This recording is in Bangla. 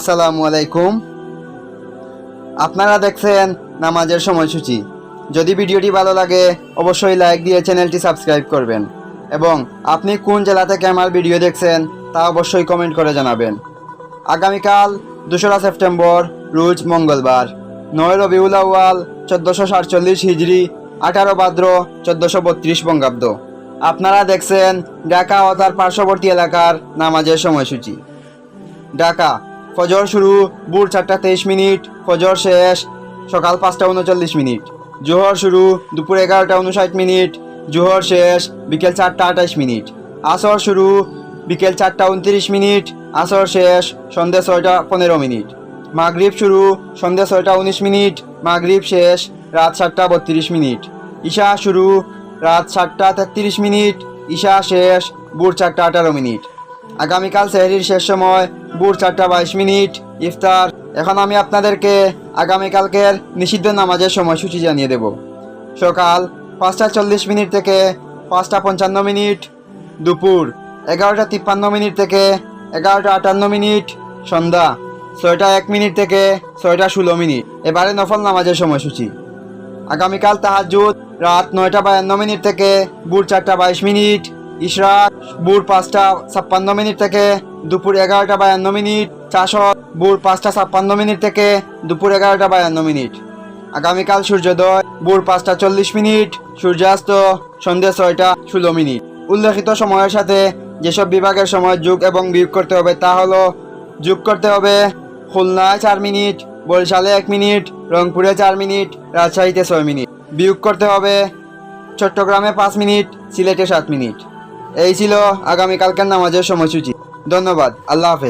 আসসালামু আলাইকুম। আপনারা দেখছেন নামাজের সময়সূচি। যদি ভিডিওটি ভালো লাগে, অবশ্যই লাইক দিয়ে চ্যানেলটি সাবস্ক্রাইব করবেন। এবং আপনি কোন জেলা থেকে আমার ভিডিও দেখছেন, তা অবশ্যই কমেন্ট করে জানাবেন। আগামীকাল দোসরা সেপ্টেম্বর, রোজ মঙ্গলবার। নয় রবিউল আউয়াল, চোদ্দোশো সাতচল্লিশ হিজড়ি আঠারো ভাদ্র, চোদ্দোশো বত্রিশ বঙ্গাব্দ। আপনারা দেখছেন ঢাকা ও তার পার্শ্ববর্তী এলাকার নামাজের সময়সূচি। ঢাকা ফজর শুরু, ভোর চারটা তেইশ মিনিট, ফজর শেষ, সকাল পাঁচটা উনচল্লিশ মিনিট। জোহর শুরু, দুপুর এগারোটা উনষাট মিনিট, জোহর শেষ, বিকেল চারটা আঠাশ মিনিট। আসর শুরু, বিকেল চারটা উনত্রিশ মিনিট, আসর শেষ সন্ধ্যে ছয়টা পনেরো মিনিট। মাগরিব শুরু সন্ধ্যে ছয়টা উনিশ মিনিট, মাগরিব শেষ, রাত সাতটা বত্রিশ মিনিট। ঈশা শুরু, রাত সাতটা তেত্রিশ মিনিট, ঈশা শেষ, ভোর চারটা আঠারো মিনিট। আগামীকাল সেহরির শেষ সময়, ভোর চারটা বাইশ মিনিট, ইফতার। এখন আমি আপনাদেরকে আগামীকালকের নিষিদ্ধ নামাজের সময়সূচি জানিয়ে দেব। সকাল পাঁচটা চল্লিশ মিনিট থেকে পাঁচটা পঞ্চান্ন মিনিট, দুপুর এগারোটা তিপ্পান্ন মিনিট থেকে এগারোটা আটান্ন মিনিট, সন্ধ্যা ছয়টা এক মিনিট থেকে ছয়টা ষোলো মিনিট। এবারে নফল নামাজের সময়সূচি। আগামীকাল তাহাজুদ রাত নয়টা বায়ান্ন মিনিট থেকে ভোর চারটা বাইশ মিনিট ইশরাক ভোর পাঁচটা ছাপ্পান্ন মিনিট থেকে দুপুর এগারোটা বায়ান্ন মিনিট চাষত ভোর পাঁচটা ছাপ্পান্ন মিনিট থেকে দুপুর এগারোটা বায়ান্ন মিনিট। আগামীকাল সূর্যোদয়, ভোর পাঁচটা চল্লিশ মিনিট, সূর্যাস্ত সন্ধ্যে ছয়টা ষোলো মিনিট। উল্লেখিত সময়ের সাথে যেসব বিভাগের সময় যোগ এবং বিয়োগ করতে হবে তা হলো যোগ করতে হবে খুলনায় চার মিনিট, বরিশালে এক মিনিট, রংপুরে চার মিনিট, রাজশাহীতে ছয় মিনিট। বিয়োগ করতে হবে চট্টগ্রামে পাঁচ মিনিট, সিলেটে সাত মিনিট। এই ছিল আগামীকালকের নামাজের সময়সূচি। ধন্যবাদ। আল্লাহ হাফেজ।